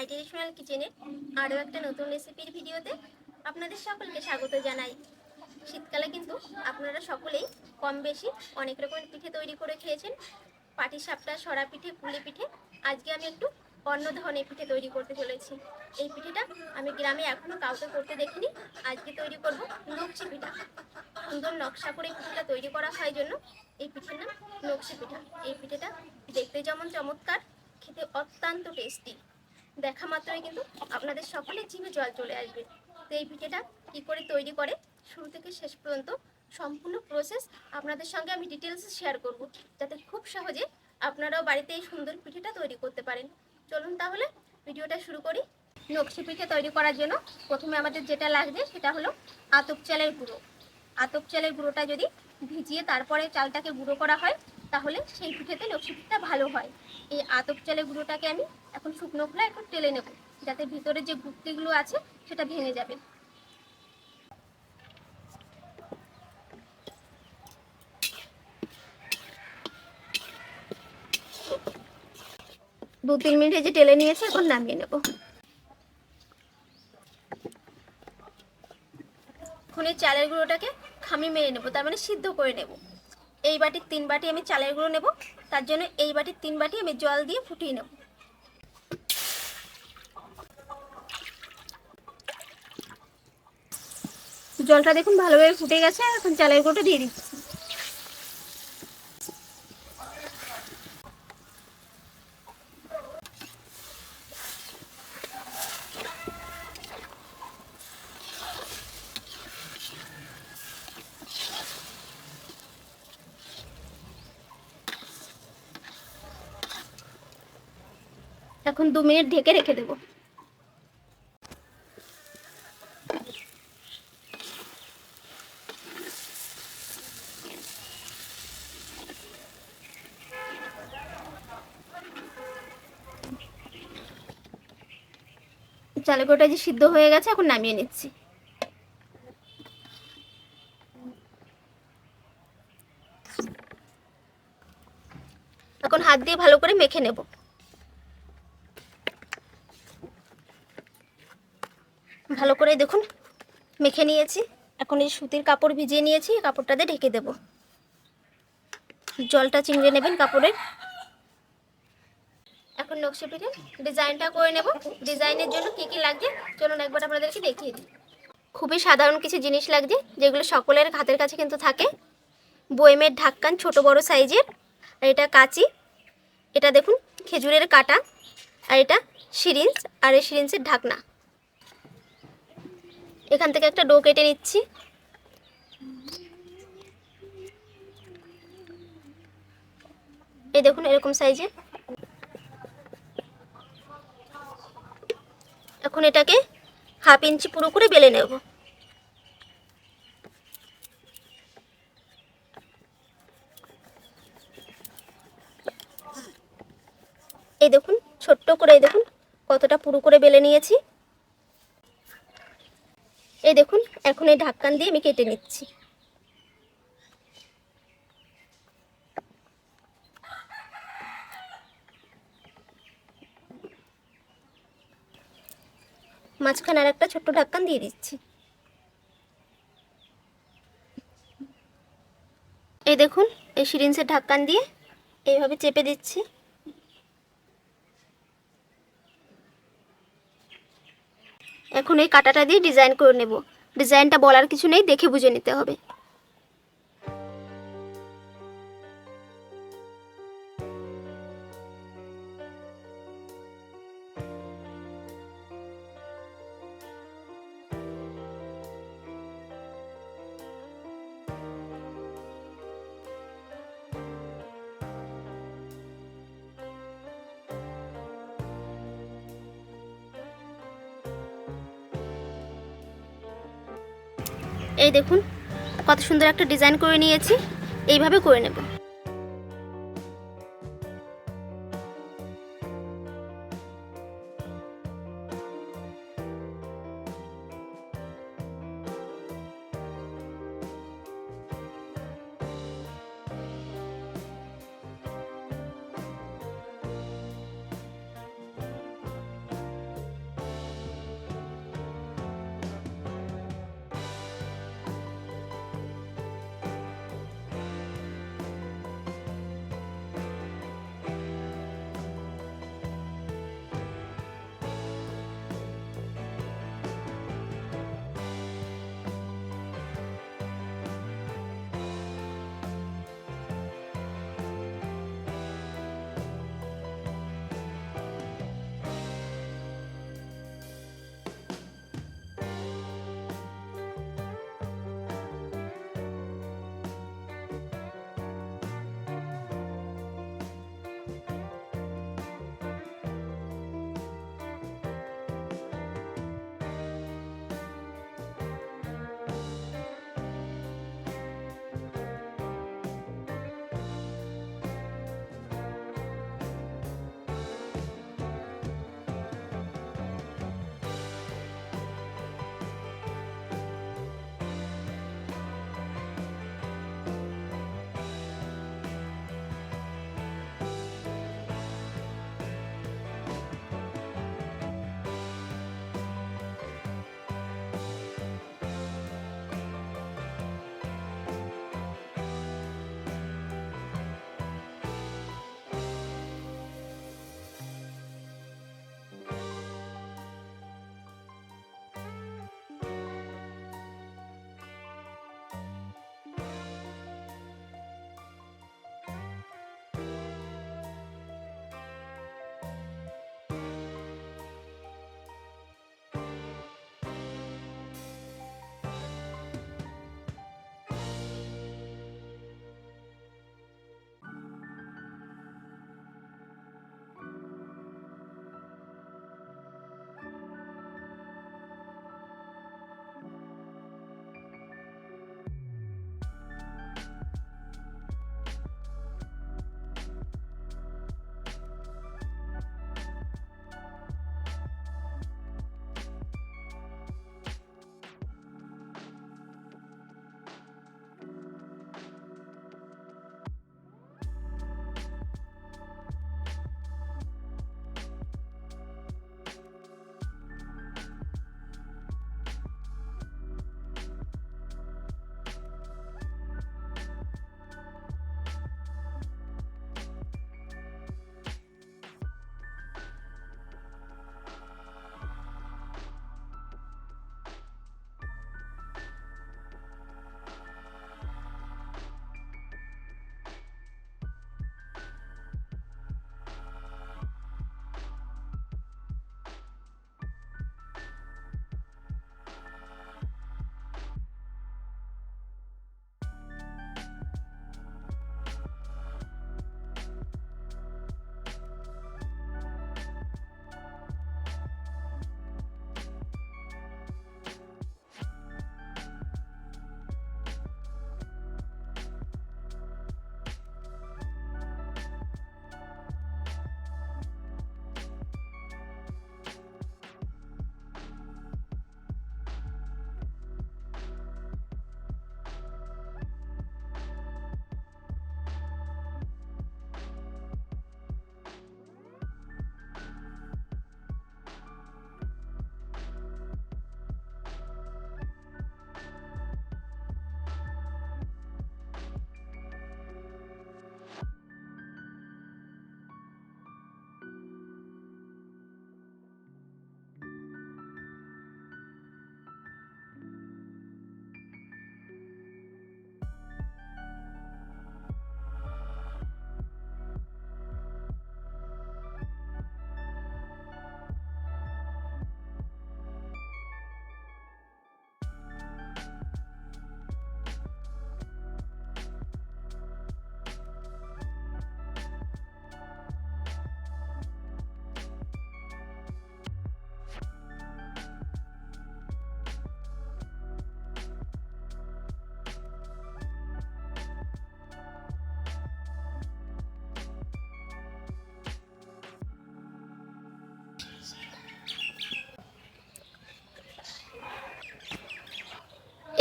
মাই কিচেনের আরও একটা নতুন রেসিপির ভিডিওতে আপনাদের সকলকে স্বাগত জানাই। শীতকালে কিন্তু আপনারা সকলেই কম বেশি অনেক রকমের পিঠে তৈরি করে খেয়েছেন। পাটি সাপটা, সরা পিঠে পুলি পিঠে। আজকে আমি একটু অন্য ধরনের পিঠে তৈরি করতে চলেছি। এই পিঠেটা আমি গ্রামে এখনও কাউকে করতে দেখিনি। আজকে তৈরি করব নকশি পিঠা। সুন্দর নকশা করে পিঠেটা তৈরি করা হয় জন্য এই পিঠের নাম নকশি পিঠা। এই পিঠেটা দেখতে যেমন চমৎকার, খেতে অত্যন্ত টেস্টি দেখা মাত্রই কিন্তু আপনাদের সকলের জিভে জল চলে আসবে। তো এই পিঠেটা কী করে তৈরি করে, শুরু থেকে শেষ পর্যন্ত সম্পূর্ণ প্রসেস আপনাদের সঙ্গে আমি ডিটেলসে শেয়ার করব, যাতে খুব সহজে আপনারাও বাড়িতে এই সুন্দর পিঠেটা তৈরি করতে পারেন। চলুন তাহলে ভিডিওটা শুরু করি। নকশি পিঠে তৈরি করার জন্য প্রথমে আমাদের যেটা লাগবে সেটা হলো আতপ চালের গুঁড়ো। আতপ চালের গুঁড়োটা যদি ভিজিয়ে তারপরে চালটাকে গুঁড়ো করা হয়, তাহলে সেই পিঠেতে লক্ষ্মী পিঠটা ভালো হয়। এই আতপ চালের গুঁড়োটাকে আমি এখন শুকনো খোলা একটু টেলে নেব, যাতে ভিতরে যে গুপ্তিগুলো আছে সেটা ভেঙে যাবে। দু তিন মিনিটে যে টেলে নিয়েছে, এখন নামিয়ে নেব। খুনের চালের গুঁড়োটাকে খামি মেরে নেব, তার মানে সিদ্ধ করে নেব। এই বাটির তিন বাটি আমি চালের গুঁড়ো নেব, তার জন্য এই বাটির তিন বাটি আমি জল দিয়ে ফুটিয়ে নেব। জলটা দেখুন ভালোভাবে ফুটে গেছে, এখন চালের গুঁড়োটা দিয়ে দিচ্ছি। এখন দু মিনিট ঢেকে রেখে দেবো। চালেকোটা যে সিদ্ধ হয়ে গেছে, এখন নামিয়ে নিচ্ছি। এখন হাত দিয়ে ভালো করে মেখে নেব। ভালো করে দেখুন, মেখে নিয়েছি। এখন এই সুতির কাপড় ভিজিয়ে নিয়েছি কাপড়টাতে ঢেকে দেব। জলটা চিংড়ে নেবেন কাপড়ের। এখন নকশা পিঠে ডিজাইনটা করে নেব। ডিজাইনের জন্য কি কি লাগবে? চলুন একবার আপনাদেরকে দেখিয়ে দিই। খুবই সাধারণ কিছু জিনিস লাগছে, যেগুলো সকলের হাতের কাছে কিন্তু থাকে। বয়েমের ঢাক্কান ছোট বড় সাইজের, আর এটা কাঁচি, এটা দেখুন খেজুরের কাটা, আর এটা সিরিঞ্জ, আর এই সিরিঞ্জের ঢাকনা। এখান থেকে একটা ডো কেটে নিচ্ছি। এই দেখুন এরকম সাইজে এখন এটাকে হাফ ইঞ্চি পুরো করে বেলে নেব। এই দেখুন, ছোট্ট করে এই দেখুন কতটা পুরো করে বেলে নিয়েছি। এই দেখুন, এখন এই ঢাক্কান দিয়ে আমি কেটে নিচ্ছি। মাঝখানে আর একটা ছোট্ট ঢাকান দিয়ে দিচ্ছি। এই দেখুন, এই সিরিঞ্জের ঢাক্কান দিয়ে এইভাবে চেপে দিচ্ছি। এখন এই কাটাটা দিয়ে ডিজাইন করে নেব। ডিজাইনটা বলার কিছু নেই, দেখে বুঝে নিতে হবে। এই দেখুন কত সুন্দর একটা ডিজাইন করে নিয়েছি। এইভাবে করে নেব।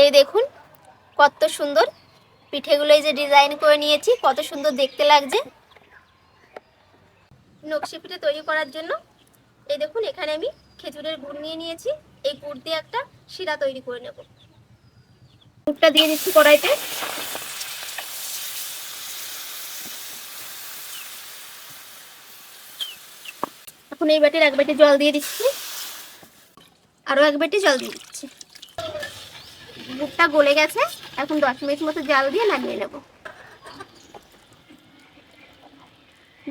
এই দেখুন, কত সুন্দর পিঠেগুলো এই যে ডিজাইন করে নিয়েছি, কত সুন্দর দেখতে লাগছে। নকশি পিঠে তৈরি করার জন্য এই দেখুন, এখানে আমি খেজুরের গুড় নিয়ে নিয়েছি, এই গুড় দিয়ে একটা শিরা তৈরি করে নেব। গুড়টা দিয়ে দিচ্ছি কড়াইতে। এখন এই বাটির এক বাটি জল দিয়ে দিচ্ছি। আরও এক বাটি জল দিয়ে গুড়টা গলে গেছে, এখন দশ মিনিট মতো জাল দিয়ে নামিয়ে নেব।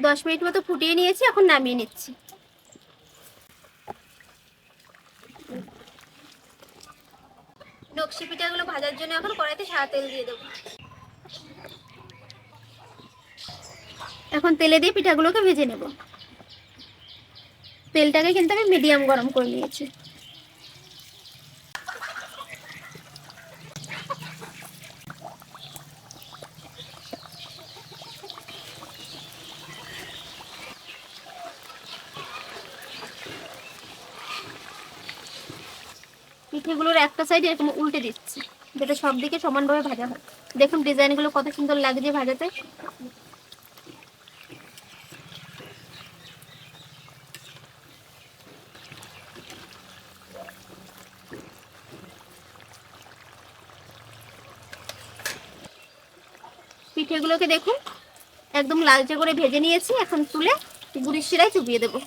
দশ মিনিট মতো ফুটিয়ে নিয়েছি, এখন নামিয়ে নিচ্ছি। নকশি পিঠাগুলো ভাজার জন্য এখন কড়াইতে সাদা তেল দিয়ে দেবো। এখন তেলে দিয়ে পিঠাগুলোকে ভেজে নেব। তেলটাকে কিন্তু আমি মিডিয়াম গরম করে নিয়েছি। পিঠেগুলোর একটা সাইড এরকম উল্টে দিচ্ছি। যেটা সব দিকে সমানভাবে ভাজা হয়। দেখুন ডিজাইনগুলো কত সুন্দর লাগছে ভাজাতে। পিঠেগুলোকে দেখুন, একদম লালচে করে ভেজে নিয়েছি। এখন তুলে গুড়ির শিরায় চুবিয়ে দেবো।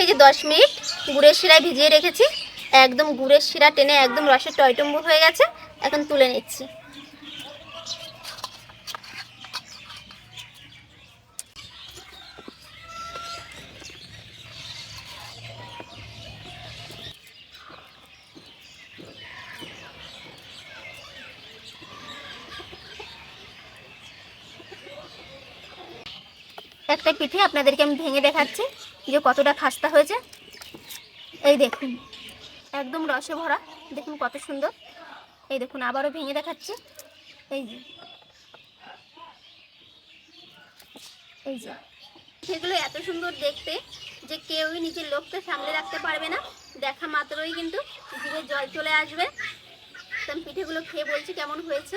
এই যে দশ মিনিট গুড়ের শিরায় ভিজিয়ে রেখেছি, একদম গুড়ের শিরা টেনে একদম রসের টয়টম্বু হয়ে গেছে, এখন তুলে নিচ্ছি। একটা পিঠে আপনাদেরকে আমি ভেঙে দেখাচ্ছি। যে কতটা খাস্তা হয়েছে। এই দেখুন, একদম রসে ভরা, দেখুন কত সুন্দর। এই দেখুন, আবারও ভেঙে দেখাচ্ছি। এই যে এই যে সেগুলো এত সুন্দর দেখতে যে কেউই নিজের লোককে সামলে রাখতে পারবে না। দেখা মাত্রই কিন্তু জিভে জল চলে আসবে। পিঠেগুলো খেয়ে বলছি কেমন হয়েছে।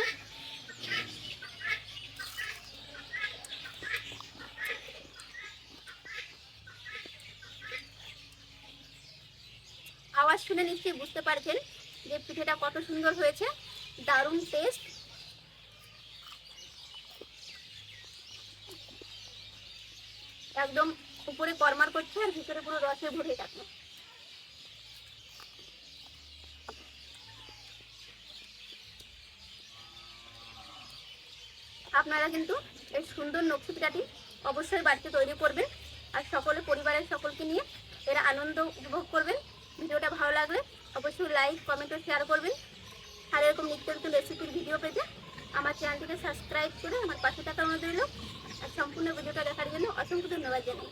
আওয়াজ শুনে নিশ্চয়ই বুঝতে পারছেন যে পিঠেটা কত সুন্দর হয়েছে। দারুণ টেস্ট একদম উপরে করমার করছে আর ভিতরে পুরো রসে ভরে থাকবে আপনারা কিন্তু এই সুন্দর নকশি পিঠাটি অবশ্যই বাড়িতে তৈরি করবেন আর সকলে, পরিবারের সকলকে নিয়ে এরা আনন্দ উপভোগ করবেন। ভিডিওটা ভালো লাগলে অবশ্যই লাইক কমেন্ট ও শেয়ার করবেন। আর এরকম নিত্য নতুন রেসিপির ভিডিও পেতে আমার চ্যানেলটিকে সাবস্ক্রাইব করে আমার পাশে থাকা অনুরোধ রইল। আর সম্পূর্ণ ভিডিওটা দেখার জন্য অসংখ্য ধন্যবাদ জানাই।